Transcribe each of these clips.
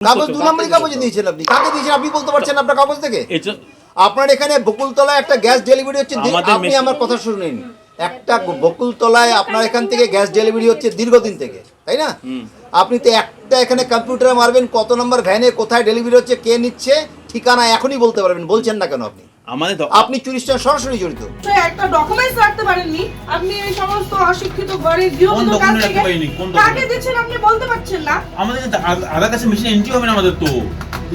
কাগজ দু নম্বরই কাগজ দিয়েছেন আপনি। কাকে দিয়েছেন? আপনি বলতে পারছেন আপনার কাগজ থেকে? আপনার এখানে বকুলতলায় একটা গ্যাস ডেলিভারি হচ্ছে আপনি আমার কথা শুনেন। একটা বকুলতলায় আপনার এখান থেকে গ্যাস ডেলিভারি হচ্ছে দীর্ঘদিন থেকে তাই না? আপনি তো একটা এখানে কম্পিউটারে মারবেন কত নম্বর ভ্যানে কোথায় ডেলিভারি হচ্ছে কে নিচ্ছে ঠিকানা এখনই বলতে পারবেন। বলছেন না কেন আপনি? আমাদের আপনি চুরিশটা সরাসরি জড়িত। তো একটা ডকুমেন্টস রাখতে পারেননি? আপনি এই সমস্ত অশিক্ষিত ঘরের কোন গৃহবধূর রাখতে থেকে পারিনি? কোন কাকে দিচ্ছেন আপনি বলতে পারছেন না। আমাদের আধার কাছে মেশিন এন্ট্রি হবে না আমাদের তো।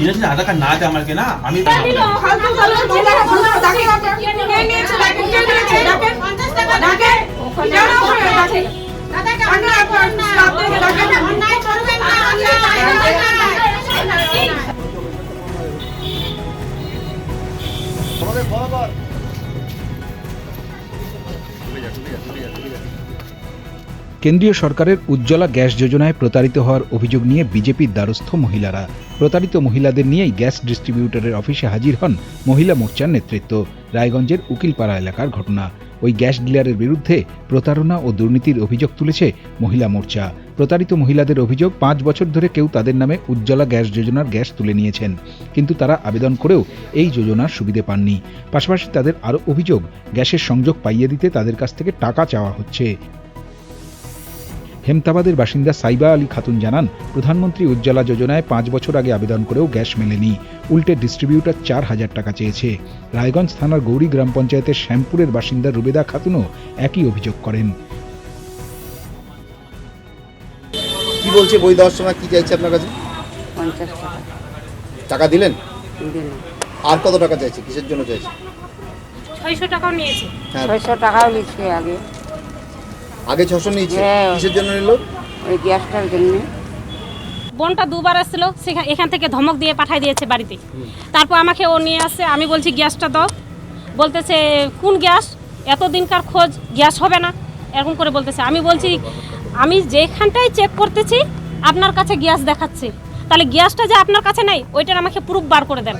এরা আধার কার্ড না আছে আমাকে না আমি ফালতু কেন্দ্রীয় সরকারের উজ্জ্বলা গ্যাস যোজনায় প্রতারিত হওয়ার অভিযোগ নিয়ে বিজেপির দ্বারস্থ মহিলারা। প্রতারিত মহিলাদের নিয়েই গ্যাস ডিস্ট্রিবিউটরের অফিসে হাজির হন মহিলা মোর্চার নেতৃত্ব, রায়গঞ্জের উকিলপাড়া এলাকার ঘটনা। ওই গ্যাস ডিলারের বিরুদ্ধে প্রতারণা ও দুর্নীতির অভিযোগ তুলেছে মহিলা মোর্চা। প্রতারিত মহিলাদের অভিযোগ, পাঁচ বছর ধরে কেউ তাদের নামে উজ্জ্বলা গ্যাস যোজনার গ্যাস তুলে নিয়েছেন। কিন্তু তারা আবেদন করেও এই যোজনার সুবিধে পাননি। পাশাপাশি তাদের আরও অভিযোগ, গ্যাসের সংযোগ পাইয়ে দিতে তাদের কাছ থেকে টাকা চাওয়া হচ্ছে। হেমতাবাদের বাসিন্দা সাইবা আলী খাতুন জানান, প্রধানমন্ত্রী উজ্জ্বলা যোজনায় পাঁচ বছর আগে আবেদন করেও গ্যাস মেলেনি। উল্টে ডিস্ট্রিবিউটার চার হাজার টাকা চেয়েছে। রায়গঞ্জ থানার গৌরী গ্রাম পঞ্চায়েতের শ্যামপুরের বাসিন্দা রুবেদা খাতুনও একই অভিযোগ করেন। বলছে বই দেওয়ার সময় কি চাইছে আপনার কাছে? পঞ্চাশ টাকা। টাকা দিলেন? আর কত টাকা চাইছে? কিসের জন্য চাইছে? ছয়শো টাকাও নিয়েছে। হ্যাঁ। ছয়শো টাকাও লিখছে আগে। আগে ছশো নিয়েছে? হ্যাঁ। কিসের জন্য নিল? ওই গ্যাসটার জন্য। বোনটা দুবার আসছিল সেখান এখান থেকে ধমক দিয়ে পাঠিয়ে দিয়েছে বাড়িতে। তারপর আমাকে ও নিয়ে আসছে আমি বলছি গ্যাসটা দাও। বলতেছে কোন গ্যাস? এতদিনকার খোঁজ গ্যাস হবে না। এরকম করে বলতেছে। আমি বলছি আমি যেখানটাই চেক করতেছি, আপনার কাছে গ্যাস দেখাচ্ছে। তাহলে গ্যাসটা যে আপনার কাছে নাই, ওইটার আমাকে প্রুফ বার করে দেন।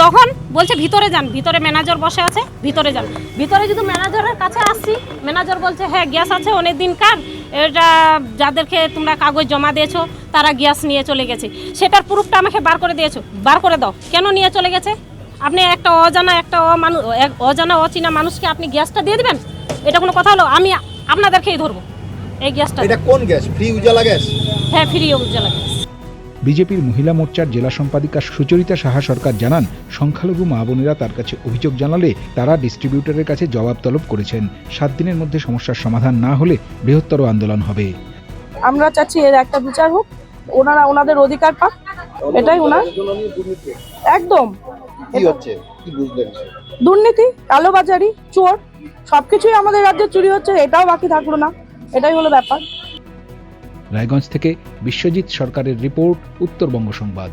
তখন বলছে, ভিতরে যান, ভিতরে ম্যানেজার বসে আছে, ভিতরে যান। ভিতরে যদি ম্যানেজারের কাছে আসছি ম্যানেজার বলছে হ্যাঁ গ্যাস আছে অনেক দিন কার এটা যাদেরকে তোমরা কাগজ জমা দিয়েছ, তারা গ্যাস নিয়ে চলে গেছে। সেটার প্রুফটা আমাকে বার করে দিয়েছ, বার করে দাও। কেন নিয়ে চলে গেছে? আপনি একটা অজানা, একটা অমানু অজানা, অচেনা মানুষকে আপনি গ্যাসটা দিয়ে দেবেন? এটা কোনো কথা হলো? আমি আপনাদেরকেই ধরবো। এই গ্যাসটা এটা কোন গ্যাস? Free Ujjwala gas? হ্যাঁ ফ্রি উজ্জ্বলা গ্যাস। বিজেপির মহিলা মোর্চার জেলা সম্পাদিকা সুচরিতা সাহা সরকার জানান সংখ্যালঘু মা বোনেরা তার কাছে অভিযোগ জানালে তারা ডিস্ট্রিবিউটরের কাছে জবাব তলব করেছেন। সাত দিনের মধ্যে সমস্যার সমাধান না হলে বৃহত্তর আন্দোলন হবে। আমরা চাচ্ছি এর একটা বিচার হোক। ওনারা ওনাদের অধিকার পাক। এটাই ওনার। একদম। কি হচ্ছে? কি দুর্নীতি কালোবাজারি চোর সবকিছুই আমাদের রাজ্যে চুরি হচ্ছে এটাও বাকি থাকল না। এটাই হলো ব্যাপার। রায়গঞ্জ থেকে বিশ্বজিৎ সরকারের রিপোর্ট উত্তরবঙ্গ সংবাদ।